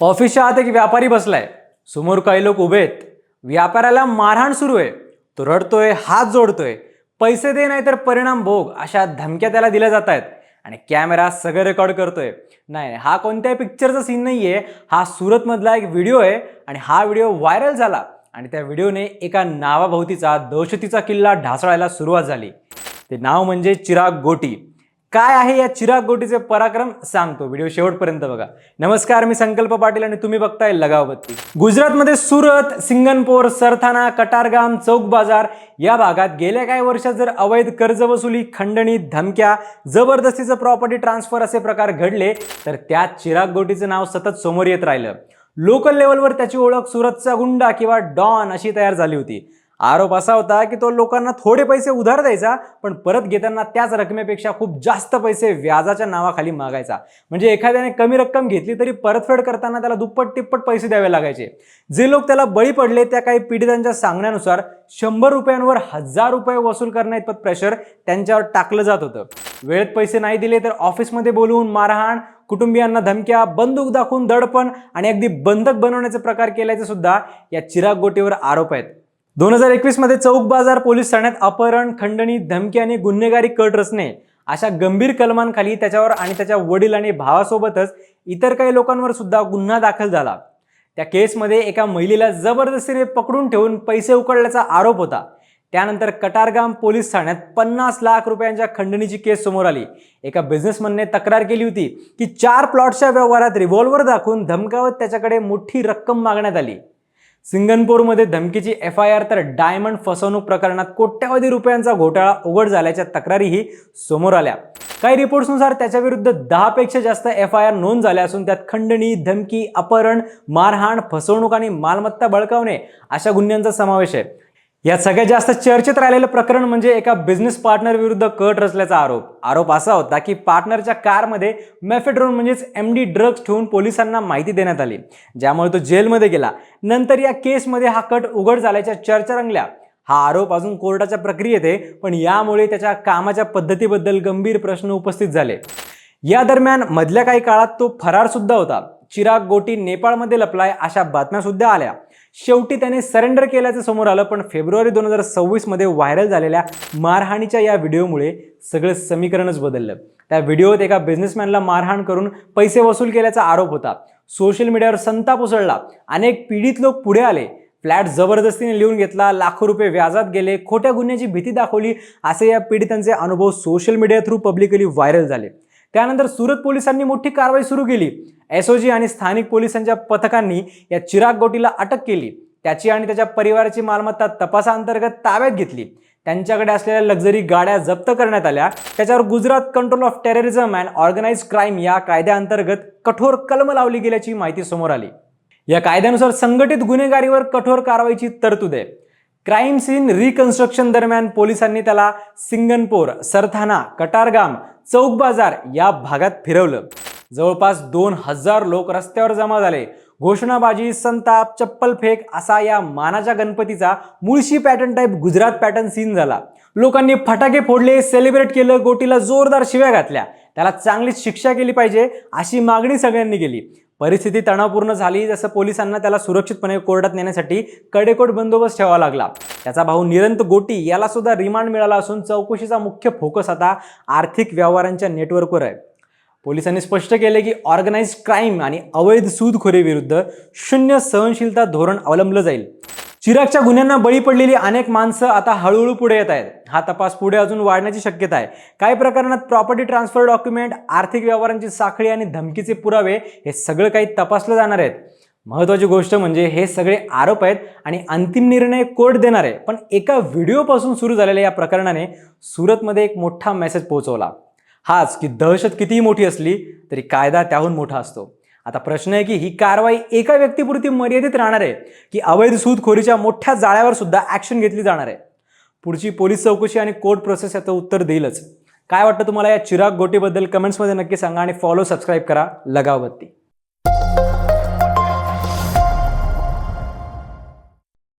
ऑफिसच्या आत एक व्यापारी बसलाय? समोर काही लोक उभे आहेत. व्यापाऱ्याला मारहाण सुरू आहे. तो रडतोय हात जोडतोय. पैसे दे नाही तर परिणाम भोग अशा धमक्या त्याला दिल्या जात आहेत. आणि कॅमेरा सगळं रेकॉर्ड करतोय. नाही हा कोणत्याही पिक्चरचा सीन नाही आहे हा सुरतमधला एक व्हिडिओ आहे. आणि हा व्हिडिओ व्हायरल झाला. आणि त्या व्हिडिओने एका नावाभोवतीचा दहशतीचा किल्ला ढासळायला सुरुवात झाली. ते नाव म्हणजे चिराग गोटी. काय आहे या चिराग गोटीचे पराक्रम सांगतो. व्हिडिओ शेवटपर्यंत बघा. नमस्कार मी संकल्प पाटील आणि तुम्ही बघताय लगावबत्ती. गुजरातमध्ये सुरत सिंगनपोर सरथाना कटारगाम चौक बाजार या भागात गेल्या काही वर्षात जर अवैध कर्ज वसुली खंडणी धमक्या जबरदस्तीचं प्रॉपर्टी ट्रान्सफर असे प्रकार घडले तर त्यात चिराग गोटीचं नाव सतत समोर येत राहिलं. लोकल लेवलवर त्याची ओळख सुरतचा गुंडा किंवा डॉन अशी तयार झाली होती. आरोप असा होता की तो लोकांना थोडे पैसे उधार द्यायचा पण परत घेताना त्याच रकमेपेक्षा खूप जास्त पैसे व्याजाच्या नावाखाली मागायचा. म्हणजे एखाद्याने कमी रक्कम घेतली तरी परतफेड करताना त्याला दुप्पट तिप्पट पैसे द्यावे लागायचे. जे लोक त्याला बळी पडले त्या काही पीडितांच्या सांगण्यानुसार शंभर रुपयांवर हजार रुपये वसूल करण्याइतपत प्रेशर त्यांच्यावर टाकलं जात होतं. वेळेत पैसे नाही दिले तर ऑफिसमध्ये बोलवून मारहाण कुटुंबियांना धमक्या बंदूक दाखवून दडपण आणि अगदी बंधक बनवण्याचे प्रकार केल्याचे सुद्धा या चिराग गोटीवर आरोप आहेत. दोन हजार एकवीसमध्ये चौक बाजार पोलीस ठाण्यात अपहरण खंडणी धमकी आणि गुन्हेगारी कट रचणे अशा गंभीर कलमांखाली त्याच्यावर आणि त्याच्या वडील आणि भावासोबतच इतर काही लोकांवर सुद्धा गुन्हा दाखल झाला. त्या केसमध्ये एका महिलेला जबरदस्तीने पकडून ठेवून पैसे उकळल्याचा आरोप होता. त्यानंतर कटारगाम पोलीस ठाण्यात पन्नास लाख रुपयांच्या खंडणीची केस समोर आली. एका बिझनेसमनने तक्रार केली होती की चार प्लॉटच्या व्यवहारात रिव्हॉल्वर दाखवून धमकावत त्याच्याकडे मोठी रक्कम मागण्यात आली. सिंगनपूरमध्ये धमकीची एफ आय आर तर डायमंड फसवणूक प्रकरणात कोट्यावधी रुपयांचा घोटाळा उघड झाल्याच्या तक्रारीही समोर आल्या. काही रिपोर्ट्सनुसार त्याच्याविरुद्ध दहापेक्षा जास्त एफ आय आर नोंद झाल्या असून त्यात खंडणी धमकी अपहरण मारहाण फसवणूक आणि मालमत्ता बळकावणे अशा गुन्ह्यांचा समावेश आहे. यात सगळ्यात जास्त चर्चेत राहिलेलं प्रकरण म्हणजे एका बिझनेस पार्टनर विरुद्ध कट रचल्याचा आरोप. आरोप असा होता की पार्टनरच्या कारमध्ये मेफेड्रोन म्हणजेच एम डी ड्रग्ज ठेवून पोलिसांना माहिती देण्यात आली. ज्यामुळे तो जेलमध्ये गेला. नंतर या केसमध्ये हा कट उघड झाल्याच्या चर्चा रंगल्या. हा आरोप अजून कोर्टाच्या प्रक्रियेत आहे पण यामुळे त्याच्या कामाच्या पद्धतीबद्दल गंभीर प्रश्न उपस्थित झाले. या दरम्यान मधल्या काही काळात तो फरार सुद्धा होता. चिराग गोटी नेपाळमध्ये लपलाय अशा बातम्या सुद्धा आल्या. शेवटी त्याने सरेंडर केल्याचं समोर आलं पण फेब्रुवारी दोन हजार सव्वीसमध्ये व्हायरल झालेल्या मारहाणीच्या या व्हिडिओमुळे सगळं समीकरणच बदललं. त्या व्हिडिओत एका बिझनेसमॅनला मारहाण करून पैसे वसूल केल्याचा आरोप होता. सोशल मीडियावर संताप उसळला. अनेक पीडित लोक पुढे आले. फ्लॅट जबरदस्तीने लिहून घेतला लाखो रुपये व्याजात गेले खोट्या गुन्ह्याची भीती दाखवली असे या पीडितांचे अनुभव social media through publicly viral झाले. त्यानंतर सुरत पोलिसांनी मोठी कारवाई सुरू केली. एसओजी आणि स्थानिक पोलिसांच्या पथकांनी या चिराग गोटीला अटक केली. त्याची आणि त्याच्या परिवाराची मालमत्ता तपासाअंतर्गत ताब्यात घेतली. त्यांच्याकडे असलेल्या लक्झरी गाड्या जप्त करण्यात आल्या. त्याच्यावर Gujarat control of terrorism and organise crime या कायद्याअंतर्गत कठोर कलम लावली गेल्याची माहिती समोर आली. या कायद्यानुसार संघटित गुन्हेगारीवर कठोर कारवाईची तरतूद आहे. क्राईम सीन रिकन्स्ट्रक्शन दरम्यान पोलिसांनी त्याला सिंगनपूर सरथाना कटारगाम चौक बाजार या भागात फिरवलं. जवळपास दोन हजार लोक रस्त्यावर जमा झाले. घोषणाबाजी संताप चप्पल फेक असा या मानाच्या गणपतीचा Mulshi pattern type Gujarat pattern scene झाला. लोकांनी फटाके फोडले सेलिब्रेट केलं गोटीला जोरदार शिव्या घातल्या. त्याला चांगलीच शिक्षा केली पाहिजे अशी मागणी सगळ्यांनी केली. परिस्थिती तणावपूर्ण झाली जसं पोलिसांना त्याला सुरक्षितपणे कोर्टात नेण्यासाठी कडेकोट बंदोबस्त ठेवावा लागला. त्याचा भाऊ निरंत गोटी याला सुद्धा रिमांड मिळाला असून चौकशीचा मुख्य फोकस आता आर्थिक व्यवहारांच्या नेटवर्कवर आहे. पोलिसांनी स्पष्ट केले की ऑर्गनाइज क्राईम आणि अवैध सूदखोरीविरुद्ध शून्य सहनशीलता धोरण अवलंबलं जाईल. चिरागच्या गुन्ह्यांना बळी पडलेली अनेक माणसं आता हळूहळू पुढे येत आहेत. हा तपास पुढे अजून वाढण्याची शक्यता आहे. काही प्रकरणात प्रॉपर्टी ट्रान्सफर डॉक्युमेंट आर्थिक व्यवहारांची साखळी आणि धमकीचे पुरावे हे सगळं काही तपासलं जाणार आहेत. महत्त्वाची गोष्ट म्हणजे हे सगळे आरोप आहेत आणि अंतिम निर्णय कोर्ट देणार आहे. पण एका व्हिडिओपासून सुरू झालेल्या या प्रकरणाने सुरतमध्ये एक मोठा मेसेज पोहोचवला. हाच की दहशत कितीही मोठी असली तरी कायदा त्याहून मोठा असतो. आता प्रश्न आहे की ही कारवाई एका व्यक्तीपुरती मर्यादित राहणार आहे की अवैध सूदखोरीच्या मोठ्या जाळ्यावर सुद्धा ॲक्शन घेतली जाणार आहे? पुढची पोलीस चौकशी आणि कोर्ट प्रोसेस याचं उत्तर देईलच. काय वाटतं तुम्हाला या चिराग गोटीबद्दल? कमेंट्समध्ये नक्की सांगा आणि फॉलो सबस्क्राईब करा. लगावबत्ती